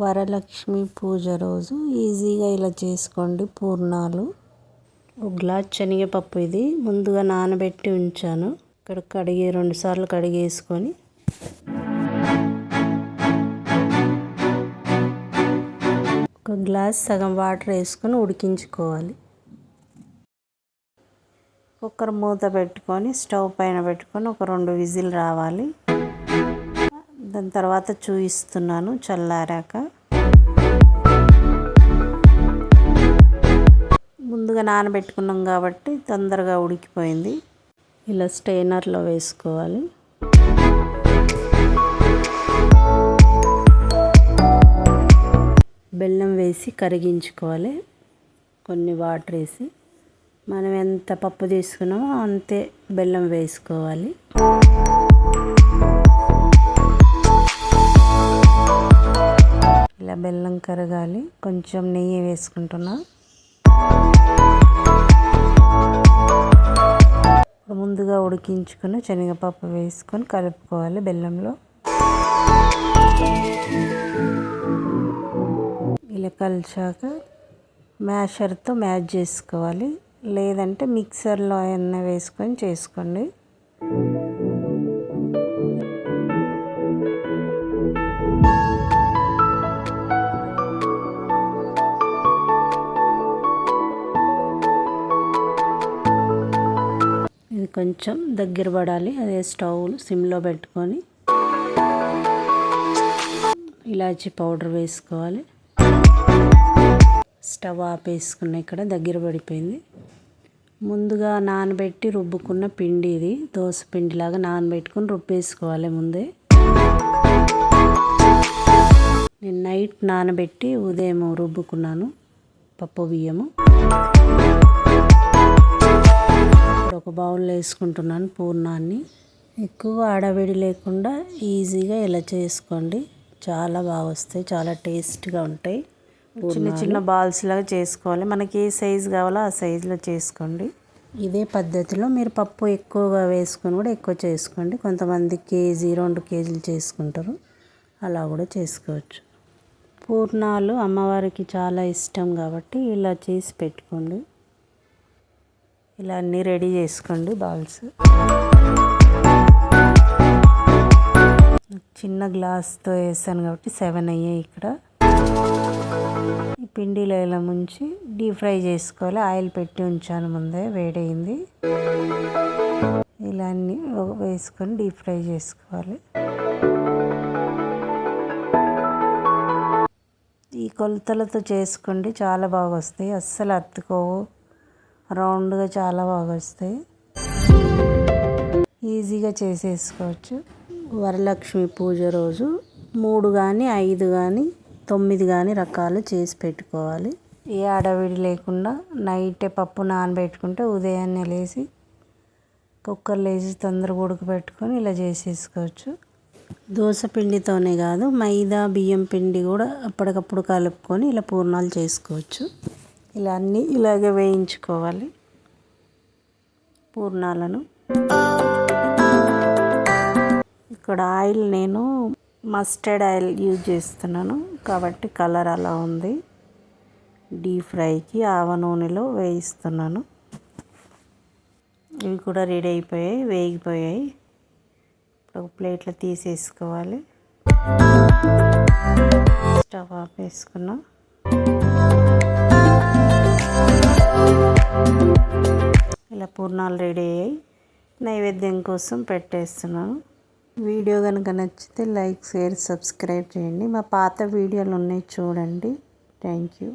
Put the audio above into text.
వరలక్ష్మి పూజ రోజు ఈజీగా ఇలా చేసుకోండి పూర్ణాలు. ఒక గ్లాస్ శనగపప్పు ఇది. ముందుగా నానబెట్టి ఉంచాను. ఇక్కడ కడిగి రెండుసార్లు కడిగేసుకొని. ఒక గ్లాస్ సగం వాటర్ వేసుకొని ఉడికించుకోవాలి. కుక్కర్ మూత పెట్టుకొని స్టవ్ పైన పెట్టుకొని ఒక రెండు విజిల్ రావాలి. దాని తర్వాత చూపిస్తున్నాను చల్లారాక. ముందుగా నానబెట్టుకున్నాం కాబట్టి తొందరగా ఉడికిపోయింది. ఇలా స్టెయినర్లో వేసుకోవాలి. బెల్లం వేసి కరిగించుకోవాలి. కొన్ని వాటర్ వేసి. మనం ఎంత పప్పు తీసుకున్నామో అంతే బెల్లం వేసుకోవాలి. కరగాలి. కొంచెం నెయ్యి వేసుకుంటున్నా. ముందుగా ఉడికించుకుని శనగపప్పు వేసుకొని కలుపుకోవాలి బెల్లంలో. ఇలా కలిసాక మ్యాషర్తో మ్యాచ్ చేసుకోవాలి. లేదంటే మిక్సర్లో అయినా వేసుకొని చేసుకోండి. కొంచెం దగ్గర పడాలి. అదే స్టవ్ సిమ్లో పెట్టుకొని ఇలాచి పౌడర్ వేసుకోవాలి. స్టవ్ ఆపేసుకున్న ఇక్కడ దగ్గర పడిపోయింది. ముందుగా నానబెట్టి రుబ్బుకున్న పిండి ఇది. దోశ పిండిలాగా నానబెట్టుకుని రుబ్బేసుకోవాలి ముందే. నేను నైట్ నానబెట్టి ఉదయం రుబ్బుకున్నాను పప్పు బియ్యము. ఒక బౌల్లో వేసుకుంటున్నాను పూర్ణాన్ని. ఎక్కువ ఆడవేడి లేకుండా ఈజీగా ఇలా చేసుకోండి. చాలా బాగా వస్తాయి చాలా టేస్ట్గా ఉంటాయి చిన్న చిన్న బాల్స్ లాగా చేసుకోవాలి. మనకి ఏ సైజు కావాలో ఆ సైజులో చేసుకోండి. ఇదే పద్ధతిలో మీరు పప్పు ఎక్కువగా వేసుకొని కూడా ఎక్కువ చేసుకోండి. కొంతమంది కేజీ రెండు కేజీలు చేసుకుంటారు. అలా కూడా చేసుకోవచ్చు. పూర్ణాలు అమ్మవారికి చాలా ఇష్టం కాబట్టి ఇలా చేసి పెట్టుకోండి. ఇలా అన్నీ రెడీ చేసుకోండి బాల్స్. చిన్న గ్లాస్తో వేసాను కాబట్టి సెవెన్ అయ్యాయి ఇక్కడ. ఈ పిండిలో ఇలా ముంచి డీప్ ఫ్రై చేసుకోవాలి. ఆయిల్ పెట్టి ఉంచాను ముందే వేడైంది ఇలా అన్నీ వేసుకొని డీప్ ఫ్రై చేసుకోవాలి. ఈ కొలతలతో చేసుకోండి చాలా బాగా వస్తాయి అస్సలు అత్తుకోవు రౌండ్గా చాలా బాగా వస్తాయి. ఈజీగా చేసేసుకోవచ్చు. వరలక్ష్మి పూజ రోజు మూడు కానీ ఐదు కానీ తొమ్మిది కానీ రకాలు చేసి పెట్టుకోవాలి. ఏ అడవిడి లేకుండా నైటే పప్పు నానబెట్టుకుంటే ఉదయాన్నే లేచి కుక్కర్లు వేసి తొందరగా ఉడకబెట్టుకొని ఇలా చేసేసుకోవచ్చు. దోశ పిండితోనే కాదు మైదా బియ్యం పిండి కూడా అప్పటికప్పుడు కలుపుకొని ఇలా పూర్ణాలు చేసుకోవచ్చు. ఇలా అన్నీ ఇలాగే వేయించుకోవాలి. పూర్ణాలను. ఇక్కడ ఆయిల్ నేను మస్టర్డ్ ఆయిల్ యూజ్ చేస్తున్నాను. కాబట్టి కలర్ అలా ఉంది. డీప్ ఫ్రైకి ఆవ నూనెలో వేయిస్తున్నాను. ఇవి కూడా రెడీ అయిపోయాయి వేగిపోయాయి. ఇప్పుడు ఒక ప్లేట్లో తీసేసుకోవాలి. స్టవ్ ఆఫ్ వేసుకున్నాం పూర్ణాలు రెడీ అయ్యాయి నైవేద్యం కోసం పెట్టేస్తున్నాను వీడియో కనుక నచ్చితే లైక్ షేర్ సబ్స్క్రైబ్ చేయండి. మా పాత వీడియోలు ఉన్నాయి చూడండి. Thank you.